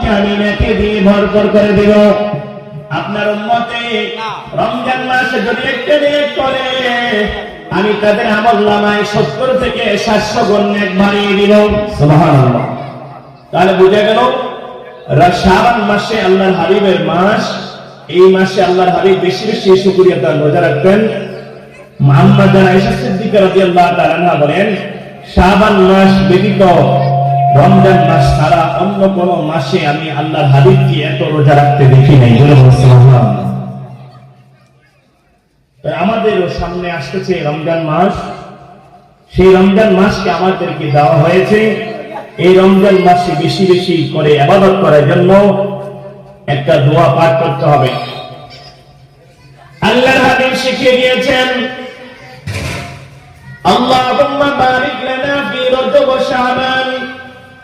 উম্মতকে আমি নেকে দিয়ে ভরপুর করে দিব। আপনার উম্মতে রমজান মাসে যদি একটা নিয়োগ করে আমি তাদের আমল নামায় সত্তর থেকে সাতশো গুণ নেক বাড়িয়ে দিব। তাহলে বুঝে গেল রা- মাসে আল্লাহর হাবিবের মাস এই মাসে আল্লাহর হাবিব বেশি বেশি শুকরিয়া তার রোজা রাখবেন। মোহাম্মদ আয়েশা সিদ্দিকা রাদিয়াল্লাহু তাআলা বলেন শাবান মাস ব্যতীত রমজান মাস ছাড়া অন্য কোন মাসে আমি আল্লাহর হাবিবকে এত রোজা রাখতে দেখি নাই। আমাদেরও সামনে আসতেছে রমজান মাস। সেই রমজান মাসকে আমাদেরকে দেওয়া হয়েছে। এই রমজান মাসে বেশি বেশি করে আবাদত করার জন্য একটা দোয়া পাঠ করতে হবে। আল্লাহর হাবিব শিখিয়ে দিয়েছেন আল্লাহ বারিক লানা ফি রজব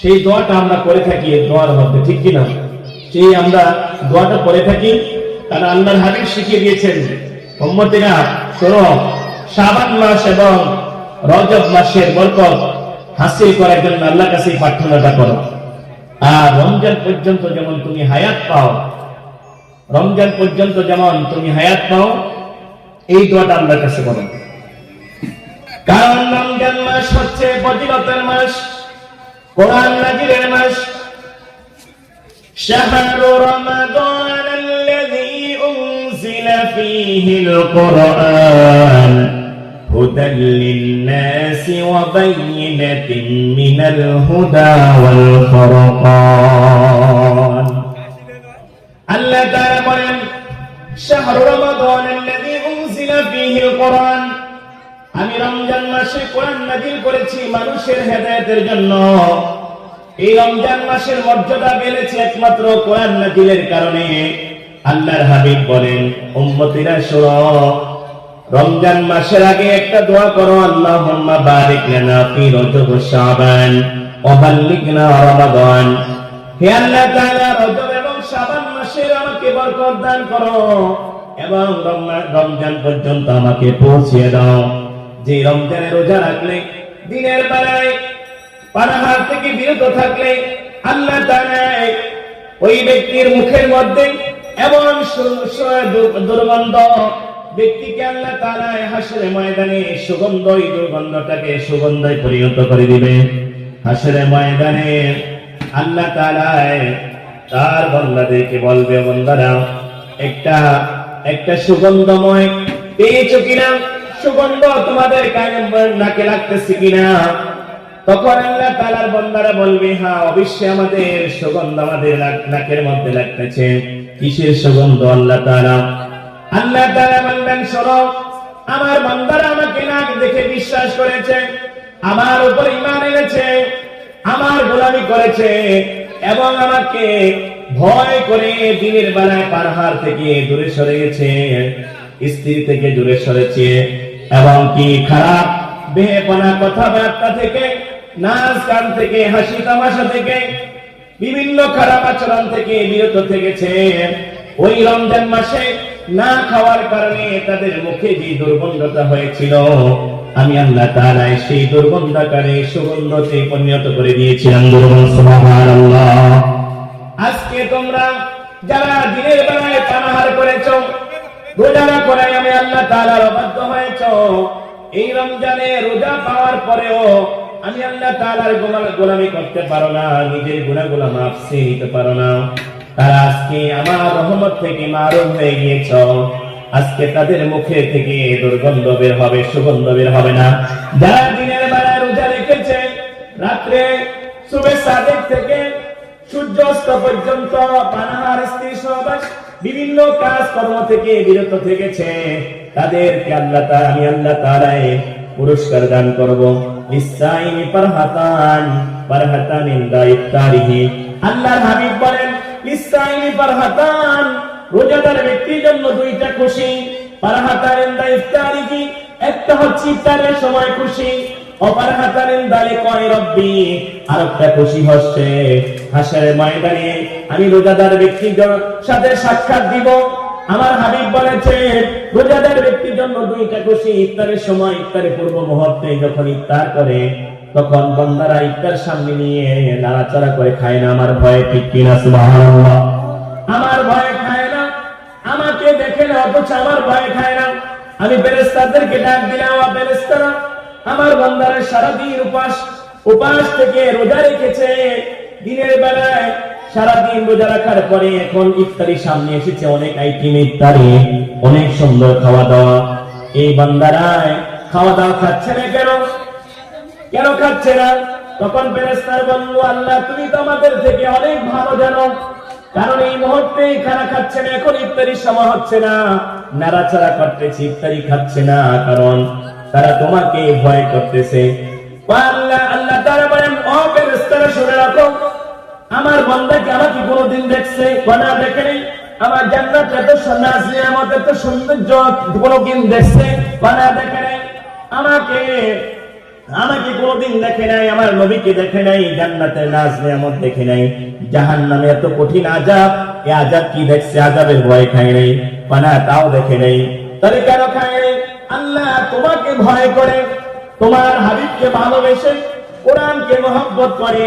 সেই দোয়াটা আমরা করে থাকি দোয়ার মধ্যে, ঠিক কিনা? সেই আমরা দোয়াটা করে থাকি তারা আল্লাহর হাবিব শিখিয়ে দিয়েছেন, উম্মতিরা, শোনো, শাবান মাস এবং রজব মাসের বরকত হাসিল করার জন্য আল্লাহর কাছে প্রার্থনাটা করো। আর রমজান পর্যন্ত যেমন তুমি হায়াত পাও, রমজান পর্যন্ত যেমন তুমি হায়াত পাও, এই দোয়াটা আল্লাহর কাছে করো। কারণ রমজান মাস হচ্ছে ফজিলতের মাস। কোরআন নাজিরের মাস شهر رمضان الذي أنزل فيه القرآن هدى للناس وبينة من الهدى والفرقان আল্লাহ তাআলা বলেন শাহরু রমাদান الذي أنزل فيه القرآن আমি রমজান মাসে কোরআন নাজিল করেছি মানুষের হেদায়েতের জন্য। এই রমজান মাসের মর্যাদা বেড়েছে একমাত্র কোরআন নাজিলের কারণে। আল্লাহর হাবিব বলেন, উম্মতিরা শোনো, রমজান মাসের আগে একটা দোয়া করো, আল্লাহুম্মা বারিক লানা ফি রজব শাবান ওয়া বাল্লিগনা রমাদান। হে আল্লাহ তাআলা, রজব এবং শাবান মাসের আমাকে বরকত দান করো এবং রমজান পর্যন্ত আমাকে পৌঁছে দাও। যে রমজানে রোজা রাখলে, দিনের বেলায় পানাহার থেকে বিরত থাকলে, আল্লাহ ওই ব্যক্তির মুখের মধ্যে এমন দুর্গন্ধ। ব্যক্তিকে আল্লাহ তাআলা হাসরে ময়দানে সুগন্ধ ওই দুর্গন্ধটাকে সুগন্ধে পরিণত করে দিবে। হাসরে ময়দানে আল্লাহ তাআলা তার বান্দাদেরকে বলবে বান্দারা, একটা একটা সুগন্ধময় পেয়েছ কিনা? সুগন্ধ তোমাদের নাকে লাগতেছে কিনা? তখন আল্লাহ তালার বন্দারা বলবে হ্যাঁ অবশ্যই আমাদের সুগন্ধ আমাদের নাকের মধ্যে লাগতেছে। কিসের সুগন্ধ আল্লাহ তালা আল্লাহ তালা বলবেন শোনো, আমার আমাকে নাক দেখে বিশ্বাস করেছে, আমার উপর ইমান এনেছে, আমার গোলামি করেছে এবং আমাকে ভয় করে দিনের বেলায় পারহার থেকে দূরে সরে গেছে, স্ত্রী থেকে দূরে সরেছে। এবং কি খারাপ? বেহেপনা কথাবার্তা থেকে, নাচ গান থেকে, হাসি তামাশা থেকে, বিভিন্ন খারাপ আচরণ থেকে বিরত থেকেছে ওই রমজান মাসে না খাওয়ার কারণে তাদের মুখে যে দুর্গন্ধতা হয়েছিল, আমি আল্লাহ তাআলা সেই দুর্গন্ধকারে সুগন্ধতে পরিণত করে দিয়েছিলাম। দুর্গন্ধ সুবহানাল্লাহ। আজকে তোমরা যারা দিনের বেলায় পানাহার করেছ রোজা করে আমি আল্লাহ তাআলার অবাধ্য হয়েছ। এই রমজানে রোজা পাওয়ার পরেও আমি আল্লাহ তাআলার গোলা- গোলামি করতে পারো না, নিজের গুনাহগুলো মাফ নিতে পারো না। তারা আজকে আমার রহমত থেকে মারুম হয়ে গিয়েছ। আজকে তাদের মুখে থেকে দুর্গন্ধ বের হবে, সুগন্ধ বের হবে না। যারা দিনের বেলায় রোজা রেখেছে, রাত্রে শুভে সাদেক থেকে সূর্যাস্ত পর্যন্ত পানাহার স্ত্রী সহবাস বিভিন্ন কাজ কর্ম থেকে বিরত থেকেছে। তাদেরকে আল্লাহ আমি আল্লাহ তারাই পুরস্কার দান করব। খুশি একটা হচ্ছে ইফতারের সময় খুশি অপার হাতারেন দালে রব্বি আর একটা খুশি হচ্ছে। হাসরের ময়দানে আমি রোজাদার ব্যক্তির সাথে সাক্ষাৎ দিব। আমার হাবিব বলেছে, রোজাদার ব্যক্তির জন্য দুইটা খুশি, ইফতারের সময়, ইফতারের পূর্ব মুহূর্তে যখন ইফতার করে, তখন বন্দারা ইফতার সামনে নিয়ে নাড়াচাড়া করে খায় না। আমার ভয়ে ঠিক কিনা? সুবহানাল্লাহ। আমার ভয়ে খায় না। আমাকে দেখে না, অথচ আমার ভয়ে খায় না। আমি ফেরেশতাদেরকে ডাক দিলাম, "ও ফেরেশতারা, আমার বান্দারা সারাদিন উপাস উপাস থেকে রোজা রেখেছে। দিনের বেলায় সারাদিন রোজা রাখার পরে এখন ইফতারি সামনে এসেছে অনেক আইটেম ইফতারি, অনেক সুন্দর খাওয়া দাওয়া এই বান্দারায় খাওয়া দাওয়া খাচ্ছে না কেন? কেন খাচ্ছে না? তখন ফেরেশতার বলল, আল্লাহ, তুমি তো আমাদের থেকে অনেক ভালো জানো। কারণ এই মুহূর্তে খানা খাচ্ছে না, এখন ইফতারির সময় হচ্ছে না। নাড়াচাড়া করতেছে, ইফতারি খাচ্ছে না, কারণ তারা তোমাকে ভয় করতেছে। আল্লাহ আল্লাহ তারা বলেন, ও ফেরেশতারা, শুনে রাখো। আমার বান্দাকে আমাকে কোনোদিন দেখছে? কোনা দেখেনি আমার জান্নাত এত সন্ন্যাস নিয়ামত এত সৌন্দর্য, কোনোদিন দেখছে? কোনা দেখেনি আমাকে আমাকে কোনোদিন দেখে নাই, আমার নবীকে দেখে নাই, জান্নাতের নাজ নিয়ামত দেখে নাই। জাহান নামে এত কঠিন আজাব এ আজাব কি দেখছে? আজাবের ভয় খায় নাই পানা তাও দেখে নাই। তাহলে কেন খায় নাই, আল্লাহ তোমাকে ভয় করে, তোমার হাবিবকে ভালোবেসে, কোরআনকে মহব্বত করে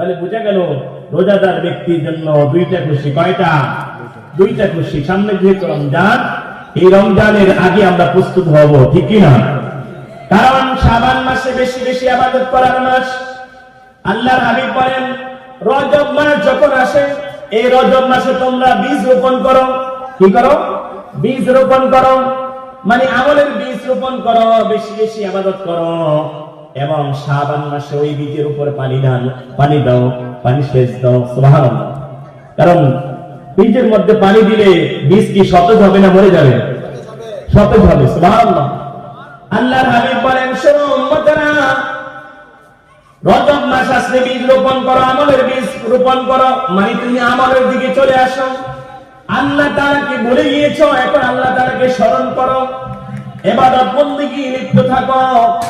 তাহলে বোঝা গেল রোজাদার ব্যক্তির জন্য দুইটা খুশি কয়টা? দুইটা খুশি। সামনে যেহেতু রমজান, এই রমজানের আগে আমরা প্রস্তুত হব, ঠিক না? কারণ শাবান মাসে বেশি বেশি আবাদত করার মাস। আল্লাহর হাবিব বলেন, রজব মাস যখন আসে, এই রজব মাসে তোমরা বীজ রোপণ করো। কি করো? বীজ রোপণ করো। মানে আমলের বীজ রোপণ করো, বেশি বেশি আবাদত করো। এবং শাবান মাসে ওই বীজের উপর পানি দান, পানি দাও, পানি সেচ দাও, সুবহানাল্লাহ। কারণ বীজের মধ্যে পানি দিলে বীজ কি সতেজ হবে না মরে যাবে? সতেজ হবে, সুবহানাল্লাহ। আল্লাহর হাবিব বলেন, শোনো উম্মতেরা, রজব মাস আসলে বীজ রোপণ করো, আমলের বীজ রোপণ করো মানে তুমি আমলের দিকে চলে আসো। আল্লাহ তাআলাকে ভুলে গিয়েছো, এখন আল্লাহ তাআলাকে স্মরণ করো। এবাদত বন্দেগী লিপ্ত থাকো।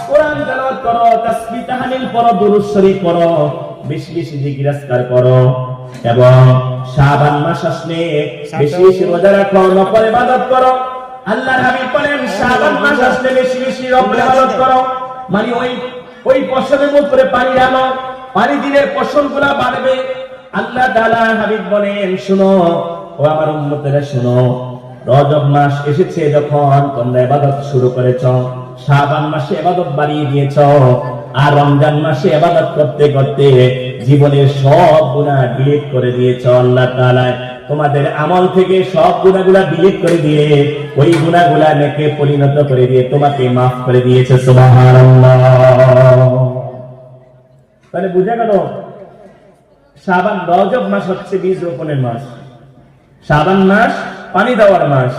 কোরআন তেলাওয়াত করো তাসবিহ তাহলিল পড়ো দুরূদ শরীফ পড়ো বেশি বেশি জিকির আজকার করো এবং শাবান মাস আসলে বেশি বেশি রোজা রাখো নফল ইবাদত করো। আল্লাহর হাবিব বলেন শাবান মাস আসলে বেশি বেশি ইবাদত করো। মানে ওই ওই ফসলের উপরে পানি ঢালো পানি দিলে ফসলগুলা বাড়বে। আল্লাহ তাআলা হাবিব বলেন শুনো ও আমার উম্মতেরা শুনো রজব মাস এসেছে যখন, তোমরা ইবাদত শুরু করেছ, শাবান মাসে ইবাদত বাড়িয়ে দিয়েছ, আর রমজান মাসে ইবাদত করতে করতে জীবনের সব গুনাহ ডিলিট করে দিয়েছ আল্লাহ তোমাদের আমল থেকে সব গুণাগুলা ডিলিট করে দিয়ে, ওই গুণাগুলা নেকে পরিণত করে দিয়ে তোমাকে মাফ করে দিয়েছে তাহলে বুঝা গেল, শাবান রজব মাস হচ্ছে বীজ রোপণের মাস। শাবান মাস পানি দেওয়ার মাস,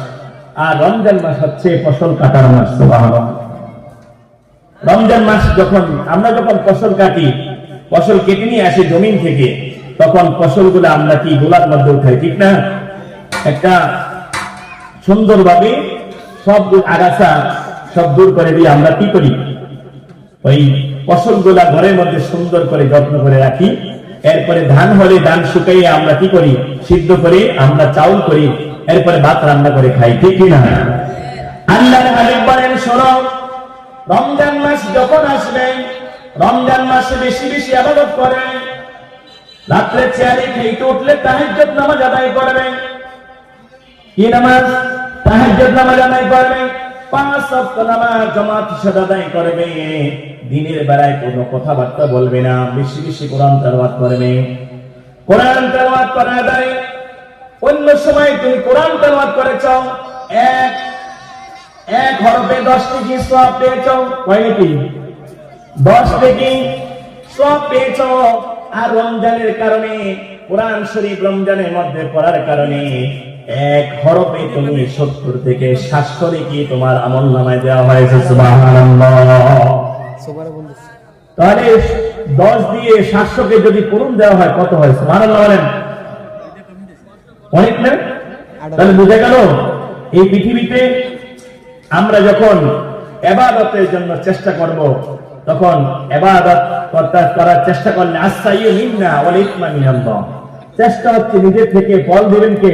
আর রমজান মাস হচ্ছে ফসল কাটার মাস রমজান মাস যখন, আমরা যখন ফসল কাটি, ফসল কেটে নিয়ে আসি জমিন থেকে, তখন ফসলগুলো আমরা কি গোলার মধ্যে উঠাই, ঠিক না? একটা সুন্দরভাবে সব আগাছা সব দূর করে দিয়ে আমরা কি করি? ওই ফসলগুলা ঘরের মধ্যে সুন্দর করে যত্ন করে রাখি। এরপরে ধান হলে ধান শুকাইয়ে আমরা কি করি? সিদ্ধ করে আমরা চাউল করি। এরপরে ভাত রান্না করে খাই, ঠিক না আল্লাহ হাবিব বলেন, শোনো, রমজান মাস যখন আসবে, রমজান মাসে বেশি বেশি আবাদত করে। রাত্রে চেয়ারে খেতে উঠলে তাহাজ্জুদ নামাজ আদায় করবে। কি নামাজ? তাহাজ্জুদ নামাজ আদায় করবে। পাঁচ ওয়াক্ত নামাজ জামাত হিসেবে আদায় করবে। দিনের বেলায় কোনো কথাবার্তা বলবে না, বেশি বেশি কোরআন তেলাওয়াত করবে। কোরআন তেলাওয়াত করা যায়। অন্য সময় তুমি কোরআন তেলাওয়াত করেছ, এক এক হরফে দশ থেকে সব পেয়েছ কয় নাকি? দশ থেকে সব পেয়েছ, আর রমজানের কারণে, কোরআন শরীফ রমজানের মধ্যে পড়ার কারণে, এক হরফে তুমি সত্তর থেকে সাতশো কি তোমার আমল নামায় দেওয়া হয়েছে তাহলে দশ দিয়ে সাতশোকে যদি পূরণ দেওয়া হয়, কত হয়? সুবহানাল্লাহ বলেন। অনেক না? তাহলে বুঝে গেল, এই পৃথিবীতে আমরা যখন এবাদতের জন্য চেষ্টা করব, তখন এবাদত করার চেষ্টা করলে আসাইও মিন্না না ইতমা মিনাল্লাহ চেষ্টা হচ্ছে নিজের থেকে বল দেবেন কে?